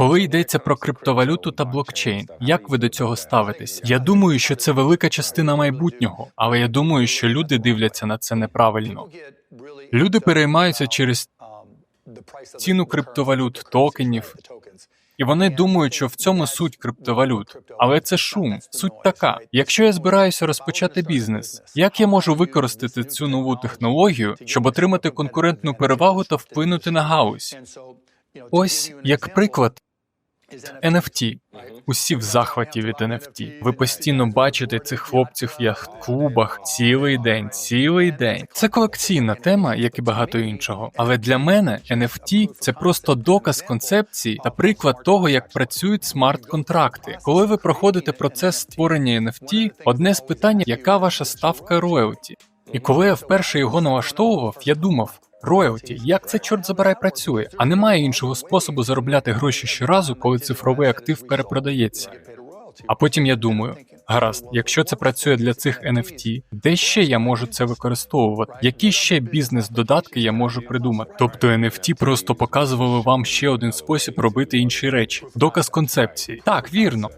Коли йдеться про криптовалюту та блокчейн, як ви до цього ставитесь? Я думаю, що це велика частина майбутнього, але я думаю, що люди дивляться на це неправильно. Люди переймаються через ціну криптовалют, токенів, і вони думають, що в цьому суть криптовалют. Але це шум. Суть така: якщо я збираюся розпочати бізнес, як я можу використати цю нову технологію, щоб отримати конкурентну перевагу та вплинути на галузь? Ось як приклад. NFT. Усі в захваті від NFT. Ви постійно бачите цих хлопців в яхт-клубах цілий день, цілий день. Це колекційна тема, як і багато іншого. Але для мене NFT – це просто доказ концепції та приклад того, як працюють смарт-контракти. Коли ви проходите процес створення NFT, одне з питань, яка ваша ставка роялті. І коли я вперше його налаштовував, я думав. Роялті, як це чорт забирай працює, а немає іншого способу заробляти гроші щоразу, коли цифровий актив перепродається. А потім я думаю: гаразд, якщо це працює для цих NFT, де ще я можу це використовувати? Які ще бізнес-додатки я можу придумати? Тобто NFT просто показували вам ще один спосіб робити інші речі. Доказ концепції. Так, вірно.